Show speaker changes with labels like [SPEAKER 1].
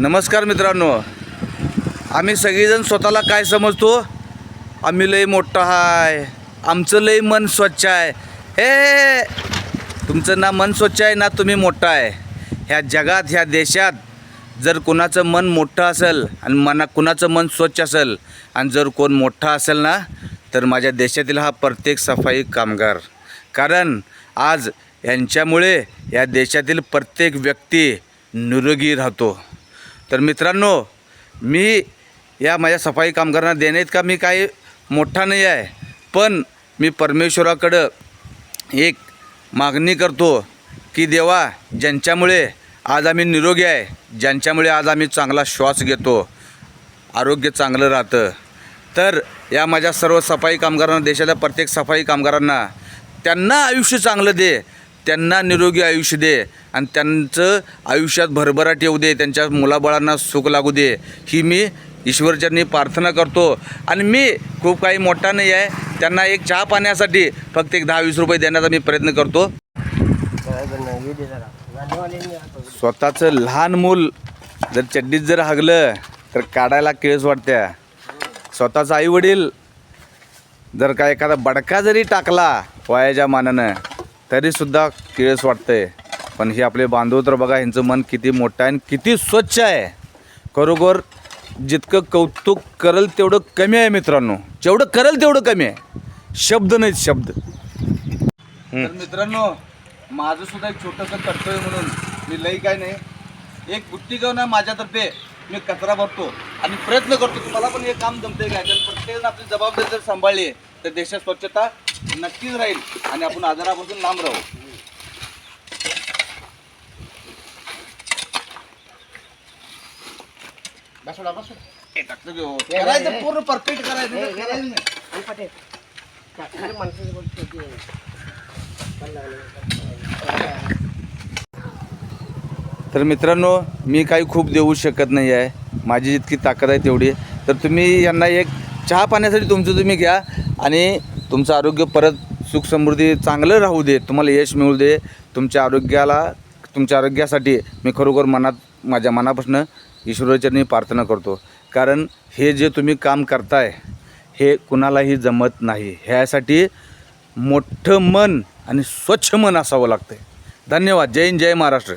[SPEAKER 1] नमस्कार मित्रांनो. आम्ही सगळेजण स्वतःला काय समजतो? आम्ही लय मोठं आहे आमचं लय मन स्वच्छ आहे. हे. तुमचं ना मन स्वच्छ आहे ना तुम्ही मोठं आहे. ह्या जगात ह्या देशात जर कुणाचं मन मोठं असेल आणि मना कुणाचं मन स्वच्छ असेल आणि जर कोण मोठा असेल ना तर माझ्या देशातील हा प्रत्येक सफाई कामगार. कारण आज यांच्यामुळे या देशातील प्रत्येक व्यक्ती निरोगी राहतो. तर मित्रांनो मी या माझ्या सफाई कामगारांना देण्यात का? मी काही मोठा नाही आहे पण मी परमेश्वराकडं एक मागणी करतो की देवा ज्यांच्यामुळे आज आम्ही निरोगी आहे ज्यांच्यामुळे आज आम्ही चांगला श्वास घेतो आरोग्य चांगलं राहतं. तर या माझ्या सर्व सफाई कामगारांना देशाच्या प्रत्येक सफाई कामगारांना त्यांना आयुष्य चांगलं दे त्यांना निरोगी आयुष्य दे आणि त्यांचं आयुष्यात भरभराट येऊ दे त्यांच्या मुलाबाळांना सुख लागू दे. ही मी ईश्वरचरणी प्रार्थना करतो. आणि मी खूप काही मोठा नाही आहे. त्यांना एक चहा पाण्यासाठी फक्त एक दहा वीस रुपये देण्याचा मी प्रयत्न करतो. स्वतःचं लहान मूल जर चड्डीत जर हागलं तर काढायला केळस वाटत्या. स्वतःचा आईवडील जर का एखादा बडका जरी टाकला वयाच्या मानानं तरीसुद्धा किळस वाटतंय. पण हे आपले बांधव तर बघा ह्यांचं मन किती मोठं आहे आणि किती स्वच्छ आहे. खरोखर जितकं कौतुक करल तेवढं कमी आहे मित्रांनो. जेवढं करल तेवढं कमी आहे. शब्द नाहीत शब्द. तर मित्रांनो माझं सुद्धा एक छोटंसं कर्तव्य म्हणून मी लई काय नाही. एक बुट्टी घेऊन माझ्यातर्फे. मी कचरा भरतो आणि प्रयत्न करतो. तुम्हाला पण हे काम जमते काय कारण प्रत्येक आपली जबाबदारी जर सांभाळली तर देशात स्वच्छता नक्कीच राहील आणि आपण आजारापासून लांब राहू. हे? हो. करायचं पूर्ण परफेक्ट करायचं. नाही, करायचं नाही. तर मित्रांनो मी काही खूप देऊ शकत नाही आहे. माझी जितकी ताकद आहे तेवढी तर तुम्ही यांना एक चहा पाण्यासाठी तुमचं तुम्ही घ्या. आणि तुमचं आरोग्य परत सुख समृद्धी चांगलं राहू दे तुम्हाला यश मिळू दे. तुमच्या आरोग्याला तुमच्या आरोग्यासाठी मी खरोखर मनात माझ्या मनापासून ईश्वराचरणी प्रार्थना करतो. कारण हे जे तुम्ही काम करताय हे कुणालाही जमत नाही. ह्यासाठी मोठं मन आणि स्वच्छ मन असावं लागतं धन्यवाद. जय हिंद जय महाराष्ट्र.